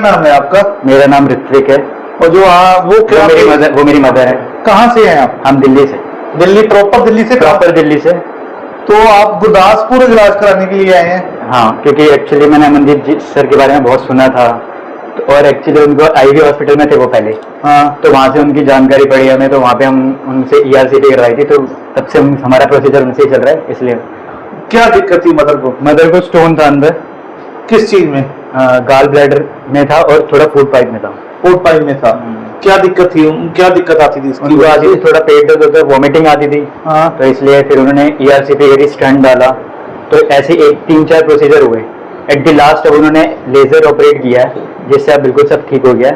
नाम है आपका? मेरा नाम ऋत्विक है। और जो आ, वो वो क्या मेरी मदर वो मेरी मदर है। कहाँ से हैं आप? हम दिल्ली से। दिल्ली प्रॉपर दिल्ली से? प्रॉपर दिल्ली से। तो आप गुरदासपुर इलाज कराने के लिए आए हैं? हाँ क्योंकि एक्चुअली मैंने अमनदीप जी सर के बारे में बहुत सुना था। तो और एक्चुअली उनको आईवी हॉस्पिटल में थे वो पहले। हाँ। तो वहाँ से उनकी जानकारी पड़ी हमें तो वहाँ पे हम उनसे ई आर सी टी करवाई थी। तो तब से हमारा प्रोसीजर उनसे ही चल रहा है इसलिए। क्या दिक्कत थी मदर को? मदर को स्टोन था अंदर। किस चीज़ में? गाल ब्लैडर में था और थोड़ा फ़ूड पाइप में था। फ़ूड पाइप में था। क्या दिक्कत थी? क्या दिक्कत आती थी इसकी? उनको आती थी थोड़ा पेट दर्द होता वॉमिटिंग आती थी। हाँ। तो इसलिए फिर उन्होंने ई आर सी पे स्टंट डाला। तो ऐसे एक तीन चार प्रोसीजर हुए। एट द लास्ट अब उन्होंने लेजर ऑपरेट किया है जिससे अब बिल्कुल सब ठीक हो गया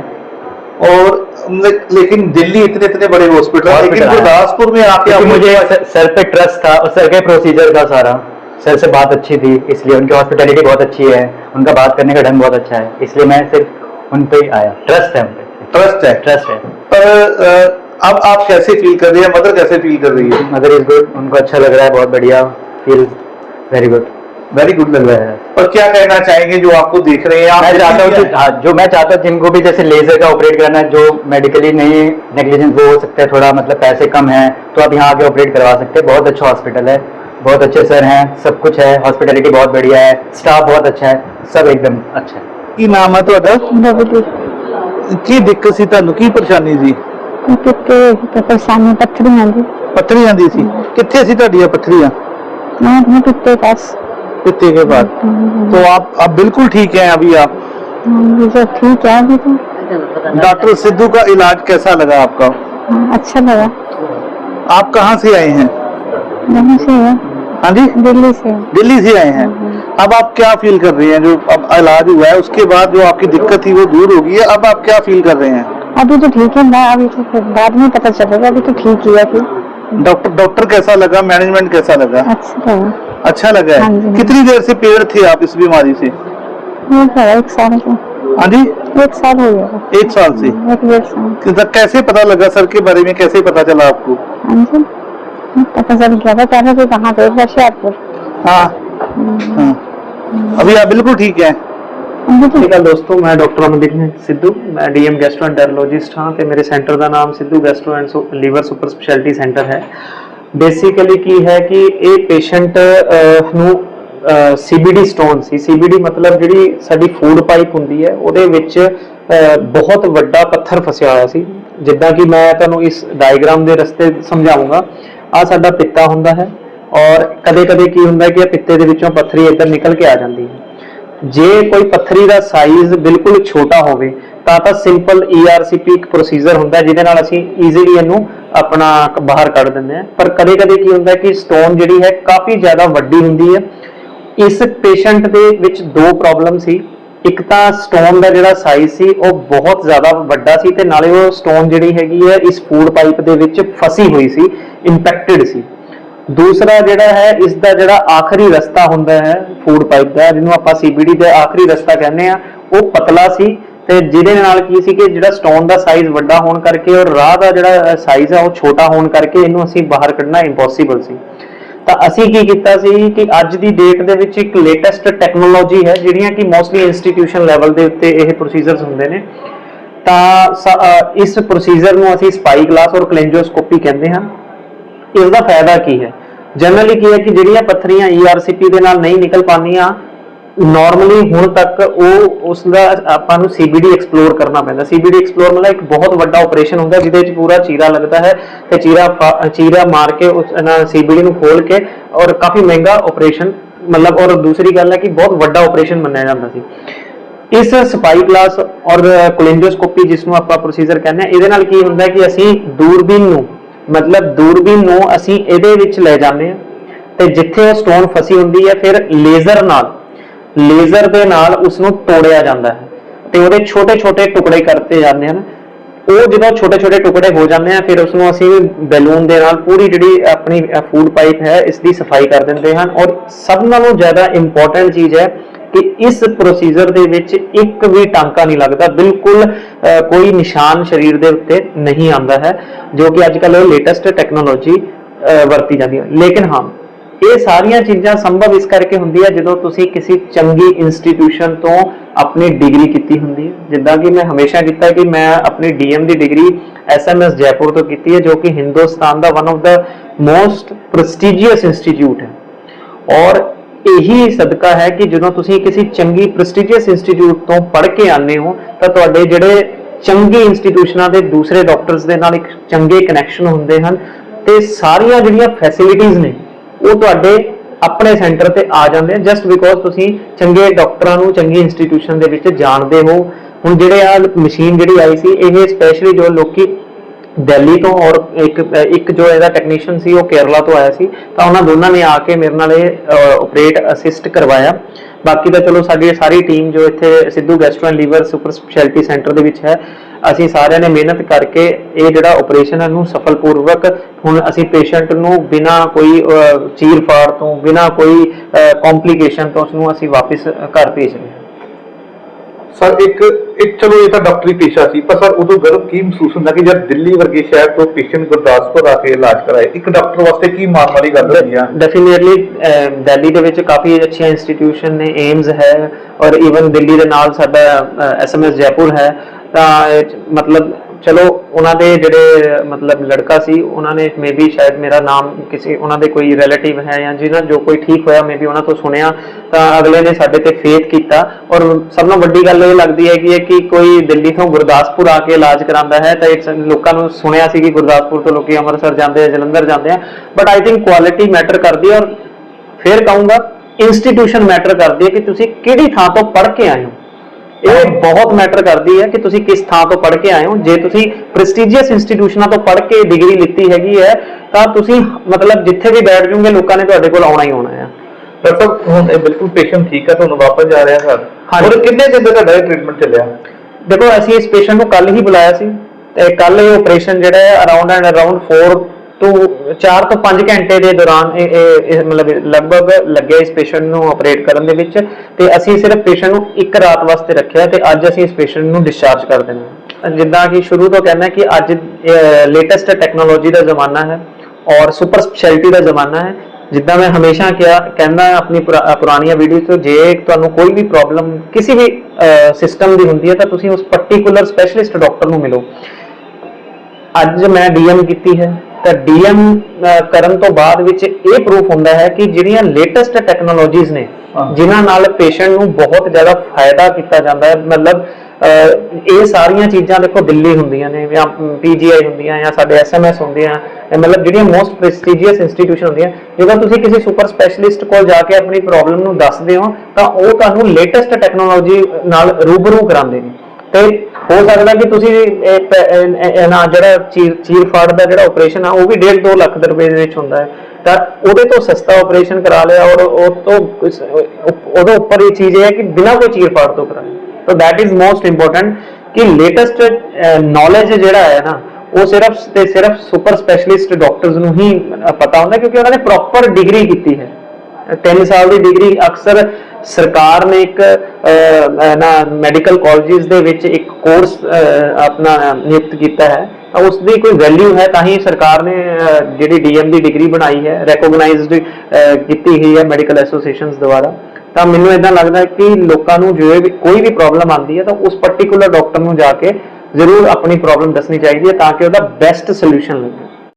और ले- लेकिन दिल्ली इतने इतने बड़े हॉस्पिटल लेकिन। गुरदासपुर में आके मुझे सर पे ट्रस्ट था और सर का प्रोसीजर था सारा। सर से बात अच्छी थी इसलिए उनकी हॉस्पिटैलिटी बहुत अच्छी है उनका बात करने का ढंग बहुत अच्छा है इसलिए मैं सिर्फ़ उन पे ही आया। ट्रस्ट है उन ट्रस्ट है। ट्रस्ट है। पर अब आप कैसे फील कर रही है? मदर कैसे फील कर रही है? मदर इज़ गुड उनको अच्छा लग रहा है बहुत बढ़िया feel very good very good लग रहा है। और क्या कहना चाहेंगे जो आपको देख रहे हैं? आप मैं चाहता हूँ हाँ, जो मैं चाहता हूँ जिनको भी जैसे लेजर का ऑपरेट करना है जो मेडिकली नहीं नेग्लिजेंस वो हो सकता है थोड़ा मतलब पैसे कम है तो आप यहाँ आके ऑपरेट करवा सकते हैं बहुत अच्छा हॉस्पिटल है। बहुत अच्छे सर हैं सब कुछ है हॉस्पिटैलिटी बहुत बढ़िया है स्टाफ बहुत अच्छा है सब एकदम अच्छा है ਕੀ ਨਾਮ ਹੈ ਤੁਹਾਡਾ ਬਬਲੀ ਕੀ ਦਿੱਕਤ ਸੀ ਤੁਹਾਨੂੰ ਕੀ ਪਰੇਸ਼ਾਨੀ ਸੀ ਕਿਤੇ ਪਰੇਸ਼ਾਨੀ ਪੱਥਰੀਆਂ ਦੀ ਪੱਥਰੀਆਂ ਦੀ ਸੀ ਕਿੱਥੇ ਸੀ ਤੁਹਾਡੀਆਂ ਪੱਥਰੀਆਂ मैं अपने पित्ते पास पित्ते के बाद तो आप अब बिल्कुल ठीक हैं अभी आप ये सब ठीक है अभी तो डॉक्टर सिद्धू का इलाज कैसा लगा आपका हाँ, अच्छा लगा आप कहाँ से आए हैं से हाँ। जी? दिल्ली से। दिल्ली से आए हैं। अब आप क्या फील कर रही हैं? जो अब इलाज हुआ है उसके बाद जो आपकी दिक्कत थी वो दूर होगी है अब आप क्या फील कर रहे हैं? अभी तो ठीक है मैं अभी तो बाद में पता चलेगा अभी तो ठीक ही है डॉक्टर डॉक्टर कैसा लगा? मैनेजमेंट कैसा लगा? अच्छा अच्छा लगा हाँ। है कितनी देर से पीड़ित थे आप इस बीमारी से? है, एक साल हाँ जी? एक साल हो गया। एक साल से। एक डेढ़ साल। कैसे पता लगा सर के बारे में? कैसे पता चला आपको? हाँ जी पता चल गया था पहले तो कहाँ पे होशियारपुर हाँ हाँ अभी आप बिल्कुल ठीक हैं अभी तो ਸਤਿ ਸ਼੍ਰੀ ਅਕਾਲ ਦੋਸਤੋ ਮੈਂ ਡਾਕਟਰ ਅਮਨਦੀਪ ਸਿੰਘ ਸਿੱਧੂ ਮੈਂ ਡੀਐਮ ਗੈਸਟ੍ਰੋਐਂਟਰੋਲੋਜਿਸਟ ਹਾਂ ਤੇ ਮੇਰੇ ਸੈਂਟਰ ਦਾ ਨਾਮ Sidhu gastro and liver super speciality centre ਹੈ ਬੇਸਿਕਲੀ ਕੀ ਹੈ ਕਿ ਇਹ ਪੇਸ਼ੈਂਟ ਨੂੰ ਸੀਬੀਡੀ ਸਟੋਨ ਸੀ ਸੀਬੀਡੀ ਮਤਲਬ ਜਿਹੜੀ ਸਾਡੀ ਫੂਡ ਪਾਈਪ ਹੁੰਦੀ ਹੈ ਉਹਦੇ ਵਿੱਚ ਅਹ, ਬਹੁਤ ਵੱਡਾ ਪੱਥਰ ਫਸਿਆ ਹੋਇਆ ਸੀ ਜਿੱਦਾਂ ਕਿ ਮੈਂ ਤੁਹਾਨੂੰ ਇਸ ਡਾਇਗਰਾਮ ਦੇ ਰਸਤੇ ਸਮਝਾਉਂਗਾ ਆ ਸਾਡਾ ਪਿੱਤਾ ਹੁੰਦਾ ਹੈ ਔਰ ਕਦੇ-ਕਦੇ ਕੀ ਹੁੰਦਾ ਕਿ ਪਿੱਤੇ ਦੇ ਵਿੱਚੋਂ ਪੱਥਰੀ ਇੱਧਰ ਨਿਕਲ ਕੇ ਆ ਜਾਂਦੀ ਹੈ। ਜੇ ਕੋਈ ਪੱਥਰੀ ਦਾ ਸਾਈਜ਼ ਬਿਲਕੁਲ ਛੋਟਾ ਹੋਵੇ, ਤਾਂ ਤਾਂ ਸਿੰਪਲ ERCP ਇੱਕ ਪ੍ਰੋਸੀਜਰ ਹੁੰਦਾ ਜਿਹਦੇ ਨਾਲ ਅਸੀਂ ਈਜ਼ੀਲੀ ਇਹਨੂੰ ਆਪਣਾ ਬਾਹਰ ਕੱਢ ਦਿੰਦੇ ਹਾਂ। ਪਰ ਕਦੇ-ਕਦੇ ਕੀ ਹੁੰਦਾ ਕਿ ਸਟੋਨ ਜਿਹੜੀ ਹੈ ਕਾਫੀ ਜ਼ਿਆਦਾ ਵੱਡੀ ਹੁੰਦੀ ਹੈ। ਇਸ ਪੇਸ਼ੈਂਟ ਦੇ ਵਿੱਚ ਦੋ ਪ੍ਰੋਬਲਮ ਸੀ। ਇੱਕ ਤਾਂ ਸਟੋਨ ਦਾ ਜਿਹੜਾ ਸਾਈਜ਼ ਸੀ, ਉਹ ਬਹੁਤ ਜ਼ਿਆਦਾ ਵੱਡਾ ਸੀ ਤੇ ਨਾਲੇ ਉਹ ਸਟੋਨ ਜਿਹੜੀ ਹੈਗੀ ਹੈ, ਇਸ ਫੂਡ ਪਾਈਪ ਦੇ ਵਿੱਚ ਫਸੀ ਹੋਈ ਸੀ ਇੰਪੈਕਟਡ ਸੀ। ਦੂਸਰਾ ਜਿਹੜਾ ਹੈ ਇਸ ਦਾ ਜਿਹੜਾ ਆਖਰੀ ਰਸਤਾ ਹੁੰਦਾ ਹੈ ਫੂਡ ਪਾਈਪ ਦਾ, ਜਿਹਨੂੰ ਆਪਾਂ ਸੀਬੀਡੀ ਦਾ ਆਖਰੀ ਰਸਤਾ ਕਹਿੰਦੇ ਆ ਉਹ ਪਤਲਾ ਸੀ ਤੇ ਜਿਹਦੇ ਨਾਲ ਕੀ ਸੀ ਕਿ ਜਿਹੜਾ ਸਟੋਨ ਦਾ ਸਾਈਜ਼ ਵੱਡਾ ਹੋਣ ਕਰਕੇ ਔਰ ਰਾਹ ਦਾ ਜਿਹੜਾ ਸਾਈਜ਼ ਆ, ਉਹ ਛੋਟਾ ਹੋਣ ਕਰਕੇ ਇਹਨੂੰ ਅਸੀਂ ਬਾਹਰ ਕੱਢਣਾ ਇੰਪੋਸੀਬਲ ਸੀ। ਤਾਂ ਅਸੀਂ ਕੀ ਕੀਤਾ ਸੀ ਕਿ ਅੱਜ ਦੀ ਡੇਟ ਦੇ ਵਿੱਚ ਇੱਕ ਲੇਟੈਸਟ ਟੈਕਨੋਲੋਜੀ ਹੈ, ਜਿਹੜੀਆਂ ਕਿ ਮੋਸਟਲੀ ਇੰਸਟੀਟਿਊਸ਼ਨ ਲੈਵਲ ਦੇ ਉੱਤੇ ਇਹ ਪ੍ਰੋਸੀਜਰਸ ਹੁੰਦੇ ਨੇ। ਤਾਂ ਸ- ਇਸ ਪ੍ਰੋਸੀਜਰ ਨੂੰ ਅਸੀਂ ਸਪਾਈ ਗਲਾਸ ਔਰ ਕਲੈਂਜੋਸਕੋਪੀ ਕਹਿੰਦੇ ਹਾਂ। ਇਸ ਦਾ ਫਾਇਦਾ ਕੀ ਹੈ? ਜਨਰਲੀ ਕੀ ਹੈ ਕਿ ਜਿਹੜੀਆਂ ਪੱਥਰੀਆਂ ERCP ਦੇ ਨਾਲ ਨਹੀਂ ਨਿਕਲ ਪਾਉਂਦੀਆਂ ਨਾਰਮਲੀ ਹੁਣ ਤੱਕ ਉਹ ਉਸ ਦਾ ਆਪਾਂ ਨੂੰ CBD ਐਕਸਪਲੋਰ ਕਰਨਾ ਪੈਂਦਾ। CBD ਐਕਸਪਲੋਰ ਮਤਲਬ ਇੱਕ ਬਹੁਤ ਵੱਡਾ ਆਪਰੇਸ਼ਨ ਹੁੰਦਾ ਜਿਹਦੇ ਵਿੱਚ ਪੂਰਾ ਚੀਰਾ ਲੱਗਦਾ ਹੈ ਤੇ ਚੀਰਾ ਫਾ- ਚੀਰਾ ਮਾਰ ਕੇ ਉਸ ਨਾਲ CBD ਨੂੰ ਖੋਲ ਕੇ ਔਰ ਕਾਫੀ ਮਹਿੰਗਾ ਆਪਰੇਸ਼ਨ ਮਤਲਬ ਔਰ ਦੂਸਰੀ ਗੱਲ ਹੈ ਕਿ ਬਹੁਤ ਵੱਡਾ ਆਪਰੇਸ਼ਨ ਮੰਨਿਆ ਜਾਂਦਾ ਸੀ। ਇਸ ਸਪਾਈ ਗਲਾਸ ਔਰ ਕੋਲਿੰਜੋਸਕੋਪੀ ਜਿਸ ਨੂੰ ਆਪਾਂ ਪ੍ਰੋਸੀਜਰ ਕਹਿੰਦੇ ਆ ਇਹਦੇ ਨਾਲ ਕੀ ਹੁੰਦਾ ਕਿ ਅਸੀਂ ਦੂਰਬੀਨ ਨੂੰ, ਮਤਲਬ ਦੂਰਬੀਨ ਨੂੰ ਅਸੀਂ ਇਹਦੇ ਵਿੱਚ ਲੈ ਜਾਂਦੇ ਆ ਤੇ ਜਿੱਥੇ ਉਹ ਸਟੋਨ ਫਸੀ ਹੁੰਦੀ ਹੈ, ਫਿਰ ਲੇਜ਼ਰ ਨਾਲ ਲੇਜ਼ਰ ਦੇ ਨਾਲ ਉਸ ਨੂੰ ਤੋੜਿਆ ਜਾਂਦਾ ਹੈ। ਤੇ ਉਹਦੇ ਛੋਟੇ-ਛੋਟੇ ਟੁਕੜੇ ਕਰਤੇ ਜਾਂਦੇ ਹਨ। ਉਹ ਜਦੋਂ ਛੋਟੇ-ਛੋਟੇ ਟੁਕੜੇ ਹੋ ਜਾਂਦੇ ਆ, ਫਿਰ ਉਸ ਨੂੰ ਅਸੀਂ ਬੈਲੂਨ ਦੇ ਨਾਲ ਪੂਰੀ ਜਿਹੜੀ ਆਪਣੀ ਫੂਡ ਪਾਈਪ ਹੈ ਇਸ ਦੀ ਸਫ਼ਾਈ ਕਰ ਦਿੰਦੇ ਹਨ। ਔਰ ਸਭ ਨਾਲੋਂ ਜ਼ਿਆਦਾ ਇੰਪੋਰਟੈਂਟ ਚੀਜ਼ ਹੈ ਕਿ ਇਸ ਪ੍ਰੋਸੀਜਰ ਦੇ ਵਿੱਚ ਇੱਕ ਵੀ ਟਾਂਕਾ ਨਹੀਂ ਲੱਗਦਾ। ਬਿਲਕੁਲ ਕੋਈ ਨਿਸ਼ਾਨ ਸਰੀਰ ਦੇ ਉੱਤੇ ਨਹੀਂ ਆਉਂਦਾ ਹੈ, ਜੋ ਕਿ ਅੱਜ ਕੱਲ੍ਹ ਲੇਟੈਸਟ ਟੈਕਨੋਲੋਜੀ ਵਰਤੀ ਜਾਂਦੀ ਹੈ। ਲੇਕਿਨ ਹਾਂ ਇਹ ਸਾਰੀਆਂ ਚੀਜ਼ਾਂ ਸੰਭਵ ਇਸ ਕਰਕੇ ਹੁੰਦੀ ਹੈ ਜਦੋਂ ਤੁਸੀਂ ਕਿਸੇ ਚੰਗੀ ਇੰਸਟੀਟਿਊਸ਼ਨ ਤੋਂ ਆਪਣੀ ਡਿਗਰੀ ਕੀਤੀ ਹੁੰਦੀ ਹੈ। ਜਿੱਦਾਂ ਕਿ ਮੈਂ ਹਮੇਸ਼ਾ ਕੀਤਾ ਕਿ ਮੈਂ ਆਪਣੀ ਡੀਐਮ ਦੀ ਡਿਗਰੀ ਐਸਐਮਐਸ ਜੈਪੁਰ ਤੋਂ ਕੀਤੀ ਹੈ, ਜੋ ਕਿ ਹਿੰਦੁਸਤਾਨ ਦਾ one of the most prestigious institute ਹੈ। ਔਰ ਇਹੀ ਸਦਕਾ ਹੈ ਕਿ ਜਦੋਂ ਤੁਸੀਂ ਕਿਸੇ ਚੰਗੀ ਪ੍ਰੈਸਟੀਜੀਅਸ ਇੰਸਟੀਚਿਊਟ ਤੋਂ ਪੜ੍ਹ ਕੇ ਆਉਂਦੇ ਹੋ, ਤਾਂ ਤੁਹਾਡੇ ਜਿਹੜੇ ਚੰਗੇ ਇੰਸਟੀਟਿਊਸ਼ਨਾਂ ਦੇ ਦੂਸਰੇ ਡਾਕਟਰਸ ਦੇ ਨਾਲ ਇੱਕ ਚੰਗੇ ਕਨੈਕਸ਼ਨ ਹੁੰਦੇ ਹਨ ਤੇ ਸਾਰੀਆਂ ਜਿਹੜੀਆਂ ਫੈਸਿਲਿਟੀਆਂ ਨੇ ਉਹ ਤੁਹਾਡੇ ਆਪਣੇ ਸੈਂਟਰ ਤੇ ਆ ਜਾਂਦੇ ਆ ਜਸਟ ਬਿਕੋਜ਼ ਤੁਸੀਂ ਚੰਗੇ ਡਾਕਟਰਾਂ ਨੂੰ, ਚੰਗੀ ਇੰਸਟੀਟਿਊਸ਼ਨ ਦੇ ਵਿੱਚ ਜਾਣਦੇ ਹੋ। ਹੁਣ ਜਿਹੜੇ ਆ ਮਸ਼ੀਨ ਜਿਹੜੀ ਆਈ ਸੀ, ਇਹ ਸਪੈਸ਼ਲੀ ਜੋ ਲੋਕੀ ਦਿੱਲੀ ਤੋਂ ਔਰ ਇੱਕ ਇੱਕ ਜੋ ਇਹਦਾ ਟੈਕਨੀਸ਼ੀਅਨ ਸੀ, ਉਹ ਕੇਰਲਾ ਤੋਂ ਆਇਆ ਸੀ, ਤਾਂ ਉਹਨਾਂ ਦੋਨਾਂ ਨੇ ਆ ਕੇ ਮੇਰੇ ਨਾਲ ਇਹ ਆਪਰੇਟ ਅਸਿਸਟ ਕਰਵਾਇਆ। ਬਾਕੀ ਤਾਂ ਚਲੋ ਸਾਡੀ ਸਾਰੀ ਟੀਮ ਜੋ ਇੱਥੇ Sidhu gastro and liver super speciality centre ਦੇ ਵਿੱਚ ਹੈ ਅਸੀਂ ਸਾਰਿਆਂ ਨੇ ਮਿਹਨਤ ਕਰਕੇ ਇਹ ਜਿਹੜਾ ਆਪਰੇਸ਼ਨ ਹੈ ਨੂੰ ਸਫਲਪੂਰਵਕ ਹੁਣ ਅਸੀਂ ਪੇਸ਼ੈਂਟ ਨੂੰ ਬਿਨਾ ਕੋਈ ਅਹ, ਫਾੜ ਤੋਂ ਬਿਨਾ ਕੋਈ ਕੰਪਲਿਕੇਸ਼ਨ ਤੋਂ ਉਸ ਨੂੰ ਅਸੀਂ ਵਾਪਸ ਘਰ ਭੇਜ ਰਹੇ ਹਾਂ। ਸਰ, ਇੱਕ ਇੱਕ ਚਲੋ ਇਹ ਤਾਂ ਡਾਕਟਰੀ ਪੇਸ਼ਾ ਸੀ, ਪਰ ਸਰ ਉਦੋਂ ਗਰਵ ਕੀ ਮਹਿਸੂਸ ਹੁੰਦਾ ਕਿ ਜਦ ਦਿੱਲੀ ਵਰਗੇ ਸ਼ਹਿਰ ਤੋਂ ਪੇਸ਼ੈਂਟ ਗੁਰਦਾਸਪੁਰ ਆ ਕੇ ਇਲਾਜ ਕਰਾਏ, ਇੱਕ ਡਾਕਟਰ ਵਾਸਤੇ ਕੀ ਮਾਣ ਵਾਲੀ ਗੱਲ ਹੈਗੀ ਆ? ਡੈਫੀਨਿਟਲੀ ਦਿੱਲੀ ਦੇ ਵਿੱਚ ਕਾਫੀ ਅੱਛੀਆਂ ਇੰਸਟੀਟਿਊਸ਼ਨ ਨੇ ਏਮਸ ਹੈ, ਔਰ ਇਵਨ ਦਿੱਲੀ ਦੇ ਨਾਲ ਸਾਡਾ ਐਸਐਮਐਸ ਜੈਪੁਰ ਹੈ, ਤਾਂ ਇਹ ਮਤਲਬ ਚਲੋ, ਉਹਨਾਂ ਦੇ ਜਿਹੜੇ, ਮਤਲਬ ਲੜਕਾ ਸੀ, ਉਹਨਾਂ ਨੇ ਮੇਬੀ ਸ਼ਾਇਦ ਮੇਰਾ ਨਾਮ ਕਿਸੇ, ਉਹਨਾਂ ਦੇ ਕੋਈ ਰਿਲੇਟਿਵ ਹੈ ਜਾਂ ਜਿਹਨਾਂ ਜੋ ਕੋਈ ਠੀਕ ਹੋਇਆ ਮੇਬੀ ਉਹਨਾਂ ਤੋਂ ਸੁਣਿਆ, ਤਾਂ ਅਗਲੇ ਨੇ ਸਾਡੇ ਤੇ ਫੇਥ ਕੀਤਾ। ਔਰ ਸਭ ਤੋਂ ਵੱਡੀ ਗੱਲ ਇਹ ਲੱਗਦੀ ਹੈ ਕਿ ਇਹ ਕਿ ਕੋਈ ਦਿੱਲੀ ਤੋਂ ਗੁਰਦਾਸਪੁਰ ਆ ਕੇ ਇਲਾਜ ਕਰਾਉਂਦਾ ਹੈ, ਤਾਂ ਇੱਕ ਲੋਕਾਂ ਨੂੰ ਸੁਣਿਆ ਸੀ ਕਿ ਗੁਰਦਾਸਪੁਰ ਤੋਂ ਲੋਕੀ ਅੰਮ੍ਰਿਤਸਰ ਜਾਂਦੇ ਆ, ਜਲੰਧਰ ਜਾਂਦੇ ਆ। But I think quality matter ਕਰਦੀ ਹੈ ਔਰ ਫਿਰ ਕਹੂੰਗਾ ਇੰਸਟੀਟਿਊਸ਼ਨ ਮੈਟਰ ਕਰਦੀ ਹੈ ਕਿ ਤੁਸੀਂ ਕਿਹੜੀ ਥਾਂ ਤੋਂ ਪੜ੍ਹ ਕੇ ਆਏ ਹੋ। ਇਹ ਬਹੁਤ ਮੈਟਰ ਕਰਦੀ ਹੈ ਕਿ ਤੁਸੀਂ ਕਿਸ ਥਾਂ ਤੋਂ ਪੜ੍ਹ ਕੇ ਆਏ ਹੋ। ਜੇ ਤੁਸੀਂ ਪ੍ਰੈਸਟੀਜੀਅਸ ਇੰਸਟੀਟਿਊਸ਼ਨਾਂ ਤੋਂ ਪੜ੍ਹ ਕੇ ਡਿਗਰੀ ਲਿੱਤੀ ਹੈਗੀ ਹੈ ਤਾਂ ਤੁਸੀਂ ਮਤਲਬ ਜਿੱਥੇ ਵੀ ਬੈਠ ਜੂਗੇ ਲੋਕਾਂ ਨੇ ਤੁਹਾਡੇ ਕੋਲ ਆਉਣਾ ਹੀ ਆਉਣਾ ਹੈ ਡਾਕਟਰ ਹੁਣ ਇਹ ਬਿਲਕੁਲ ਪੇਸ਼ੈਂਟ ਠੀਕ ਹੈ ਤੁਹਾਨੂੰ ਵਾਪਸ ਜਾ ਰਿਹਾ ਹਾਂਜੀ। ਔਰ ਕਿੰਨੇ ਦਿਨ ਦਾ ਤੁਹਾਡਾ ਟ੍ਰੀਟਮੈਂਟ ਚੱਲਿਆ? ਦੇਖੋ ਅਸੀਂ ਇਸ ਪੇਸ਼ੈਂਟ ਨੂੰ ਕੱਲ ਹੀ ਬੁਲਾਇਆ ਸੀ ਤੇ ਕੱਲ ਇਹ ਆਪਰੇਸ਼ਨ ਜਿਹੜਾ ਹੈ ਅਰਾਊਂਡ ਐਂਡ ਅਰਾਊਂਡ 4 ਤੋਂ 4 ਤੋਂ 5 ਘੰਟੇ ਦੇ ਦੌਰਾਨ ਇਹ, ਇਹ- ਮਤਲਬ ਲਗਭਗ ਲੱਗਿਆ ਇਸ ਪੇਸ਼ੈਂਟ ਨੂੰ ਆਪਰੇਟ ਕਰਨ ਦੇ ਵਿੱਚ ਤੇ ਅਸੀਂ ਸਿਰਫ ਪੇਸ਼ੈਂਟ ਨੂੰ ਇੱਕ ਰਾਤ ਵਾਸਤੇ ਰੱਖਿਆ ਤੇ ਅੱਜ ਅਸੀਂ ਇਸ ਪੇਸ਼ੈਂਟ ਨੂੰ ਡਿਸਚਾਰਜ ਕਰ ਦੇਣਾ ਹੈ। ਜਿੱਦਾਂ ਕਿ ਸ਼ੁਰੂ ਤੋਂ ਕਹਿੰਦਾ ਕਿ ਅੱਜ ਲੇਟੈਸਟ ਟੈਕਨੋਲੋਜੀ ਦਾ ਜ਼ਮਾਨਾ ਹੈ ਔਰ ਸੁਪਰ ਸਪੈਸ਼ਲਿਟੀ ਦਾ ਜ਼ਮਾਨਾ ਹੈ। ਜਿੱਦਾਂ ਮੈਂ ਹਮੇਸ਼ਾ ਕਿਹਾ, ਕਹਿੰਦਾ ਆਪਣੀ ਪੁਰਾ- ਪੁਰਾਣੀਆਂ ਵੀਡੀਓ ਤੋਂ, ਜੇ ਤੁਹਾਨੂੰ ਕੋਈ ਵੀ ਪ੍ਰੋਬਲਮ ਕਿਸੇ ਵੀ ਸਿਸਟਮ ਦੀ ਹੁੰਦੀ ਹੈ ਤਾਂ ਤੁਸੀਂ ਉਸ ਪਾਰਟਿਕੂਲਰ ਸਪੈਸ਼ਲਿਸਟ ਡਾਕਟਰ ਨੂੰ ਮਿਲੋ। ਅੱਜ ਮੈਂ ਡੀਐਮ ਕੀਤੀ ਹੈ। ਤਾਂ ਡੀਐਮ ਕਰਨ ਤੋਂ ਬਾਅਦ ਵਿੱਚ ਇਹ ਪ੍ਰੂਫ ਹੁੰਦਾ ਹੈ ਕਿ ਜਿਹੜੀਆਂ ਲੇਟੈਸਟ ਟੈਕਨੋਲੋਜੀਜ਼ ਨੇ। ਜਿਨ੍ਹਾਂ ਨਾਲ ਪੇਸ਼ੈਂਟ ਨੂੰ ਬਹੁਤ ਜ਼ਿਆਦਾ ਫਾਇਦਾ ਕੀਤਾ ਜਾਂਦਾ ਹੈ ਮਤਲਬ ਇਹ ਸਾਰੀਆਂ ਚੀਜ਼ਾਂ ਦੇਖੋ ਦਿੱਲੀ ਹੁੰਦੀਆਂ ਨੇ ਜਾਂ ਪੀਜੀਆਈ ਹੁੰਦੀਆਂ ਜਾਂ ਸਾਡੇ ਐਸਐਮਐਸ ਹੁੰਦੀਆਂ ਇਹ ਮਤਲਬ ਜਿਹੜੀਆਂ ਮੋਸਟ ਪ੍ਰੈਸਟੀਜੀਅਸ ਇੰਸਟੀਟਿਊਸ਼ਨ ਹੁੰਦੀਆਂ ਜਦੋਂ ਤੁਸੀਂ ਕਿਸੇ ਸੁਪਰ ਸਪੈਸ਼ਲਿਸਟ ਕੋਲ ਜਾ ਕੇ ਆਪਣੀ ਪ੍ਰੋਬਲਮ ਨੂੰ ਦੱਸਦੇ ਹੋ ਤਾਂ ਉਹ ਤੁਹਾਨੂੰ ਲੇਟੈਸਟ ਟੈਕਨੋਲੋਜੀ ਨਾਲ ਰੂਬਰੂ ਕਰਾਉਂਦੇ ਨੇ ਤੇ ਹੋ ਸਕਦਾ ਕਿ ਤੁਸੀਂ ਇਹ ਨਾ ਜਿਹੜਾ ਚੀਰ ਚੀਰ ਫਾੜ ਦਾ ਜਿਹੜਾ ਆਪਰੇਸ਼ਨ ਆ, ਉਹ ਵੀ 1.5 2 ਲੱਖ ਦੇ ਰੁਪਏ ਦੇ ਵਿੱਚ ਹੁੰਦਾ ਹੈ। ਤਾਂ ਉਹਦੇ ਤੋਂ ਸਸਤਾ ਆਪਰੇਸ਼ਨ ਕਰਾ ਲਿਆ ਔਰ ਉਹ ਤੋਂ ਉਹਦੇ ਉੱਪਰ ਇਹ ਚੀਜ਼ ਇਹ ਹੈ ਕਿ ਬਿਨਾਂ ਕੋਈ ਚੀਰ ਫਾੜ ਤੋਂ ਕਰਾਇਆ ਤਾਂ that ਇਜ਼ ਮੋਸਟ ਇੰਪੋਰਟੈਂਟ ਕਿ ਲੇਟੈਸਟ ਨੌਲੇਜ ਜਿਹੜਾ ਹੈ ਨਾ, ਉਹ ਸਿਰਫ ਤੇ ਸਿਰਫ ਸੁਪਰ ਸਪੈਸ਼ਲਿਸਟ ਡਾਕਟਰਸ ਨੂੰ ਹੀ ਪਤਾ ਹੁੰਦਾ, ਕਿਉਂਕਿ ਉਹਨਾਂ ਨੇ ਪ੍ਰੋਪਰ ਡਿਗਰੀ ਕੀਤੀ ਹੈ। 3 ਸਾਲ ਦੀ ਡਿਗਰੀ ਅਕਸਰ ਸਰਕਾਰ ਨੇ ਇੱਕ ਨਾ ਮੈਡੀਕਲ ਕਾਲਜਸ ਦੇ ਵਿੱਚ ਇੱਕ ਕੋਰਸ ਆਪਣਾ ਨਿਯੁਕਤ ਕੀਤਾ ਹੈ। ਤਾਂ ਉਸ ਦੀ ਕੋਈ ਵੈਲਿਊ ਹੈ ਤਾਂ ਹੀ ਸਰਕਾਰ ਨੇ ਅਹ, ਜਿਹੜੀ ਡੀਐਮ ਦੀ ਡਿਗਰੀ ਬਣਾਈ ਹੈ ਰੈਕੋਗਨਾਈਜ਼ਡ ਕੀਤੀ ਗਈ ਹੈ ਮੈਡੀਕਲ ਐਸੋਸੀਏਸ਼ਨਸ ਦੁਆਰਾ। ਤਾਂ ਮੈਨੂੰ ਇਦਾਂ ਲੱਗਦਾ ਹੈ ਕਿ ਲੋਕਾਂ ਨੂੰ ਜੋ ਵੀ ਕੋਈ ਵੀ ਪ੍ਰੋਬਲਮ ਆਉਂਦੀ ਹੈ ਤਾਂ ਉਸ ਪਾਰਟਿਕੂਲਰ ਡਾਕਟਰ ਨੂੰ ਜਾ ਕੇ ਜ਼ਰੂਰ ਆਪਣੀ ਪ੍ਰੋਬਲਮ ਦੱਸਣੀ ਚਾਹੀਦੀ ਹੈ ਤਾਂ ਕਿ ਉਹਦਾ ਬੈਸਟ ਸੋਲੂਸ਼ਨ ਲੱਗੇ।